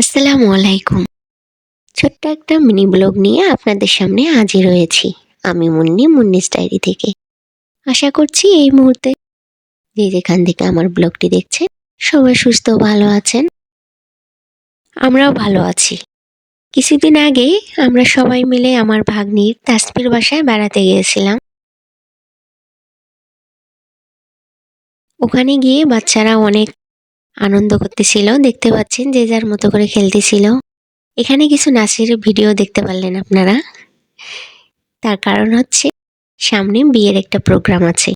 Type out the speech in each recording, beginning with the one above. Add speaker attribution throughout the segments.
Speaker 1: আসসালামু আলাইকুম। ছোট্ট একটা মিনি ব্লগ নিয়ে আপনাদের সামনে হাজির হয়েছি। আমি মুন্নি মুন্নিস ডায়েরি থেকে। আশা করছি এই মুহূর্তে যে যেখান থেকে আমার ব্লগটি দেখছেন, সবাই সুস্থ ভালো আছেন। আমরাও ভালো আছি। কিছুদিন আগে আমরা সবাই মিলে আমার ভাগ্নির তাসপির বাসায় বেড়াতে গিয়েছিলাম। ওখানে গিয়ে বাচ্চারা অনেক আনন্দ করতেছিল। দেখতে পাচ্ছেন যে যার মতো করে খেলতেছিল। এখানে কিছু নাচের ভিডিও দেখতে পারলেন আপনারা। তার কারণ হচ্ছে, সামনে বিয়ের একটা প্রোগ্রাম আছে।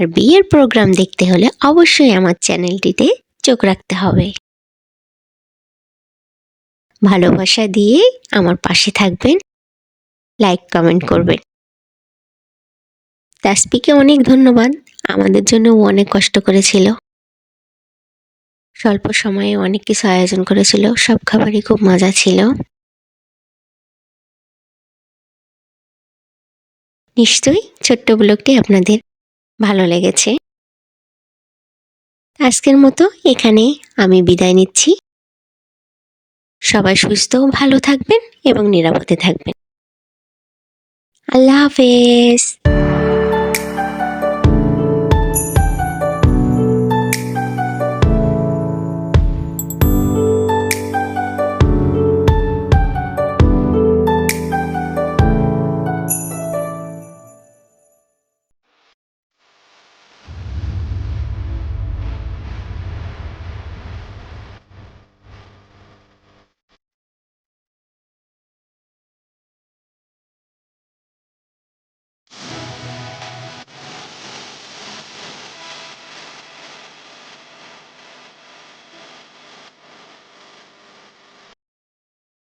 Speaker 1: আর বিয়ের প্রোগ্রাম দেখতে হলে অবশ্যই আমার চ্যানেলটিতে চোখ রাখতে হবে। ভালোবাসা দিয়ে আমার পাশে থাকবেন লাইক কমেন্ট করবেন। তাসপিকে অনেক ধন্যবাদ, আমাদের জন্য ও অনেক কষ্ট করেছিল। স্বল্প সময়ে অনেক কিছু আয়োজন করেছিল, সব খাবারই খুব মজা ছিল। নিশ্চয়ই ছোট্ট ব্লগটি আপনাদের ভালো লেগেছে। আজকের মতো এখানে আমি বিদায় নিচ্ছি। সবাই সুস্থ, ভালো থাকবেন এবং নিরাপদে থাকবেন। আল্লাহ হাফেজ।